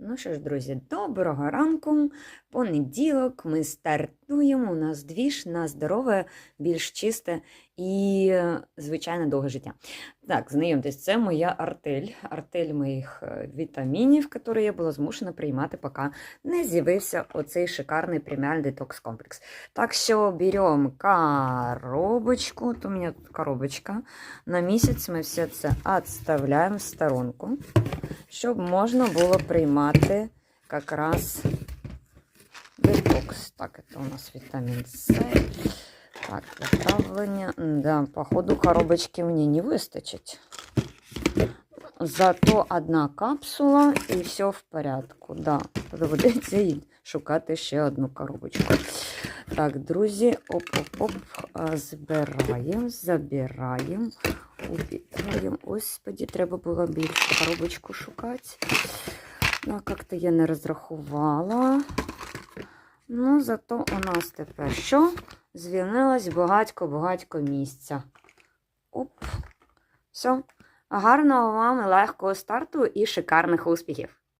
Ну що ж, друзі, доброго ранку. Понеділок ми стартуємо. У нас двіж на здорове, більш чисте і, е, звичайно, довге життя. Так, знайомтесь, це моя артель. Артель моїх е, вітамінів, які я була змушена приймати, поки не з'явився оцей шикарний преміальний детокс комплекс. Так що беремо коробочку. От у мене тут коробочка. На місяць ми все це відставляємо в сторонку щоб можна було приймати якраз детокс. Так, це у нас вітамін С. Так, відправлення. Да, походу, коробочки мені не вистачить. Зато одна капсула і все в порядку. Да, доведеться і шукати ще одну коробочку. Так, друзі, оп-оп-оп, збираємо, забираємо, убираємо. Господі, треба було більше коробочку шукати. Ну, як-то я не розрахувала. Ну, зато у нас тепер що? Звільнилось багатько-багатько місця. Оп. Все. Гарного вам легкого старту і шикарних успіхів!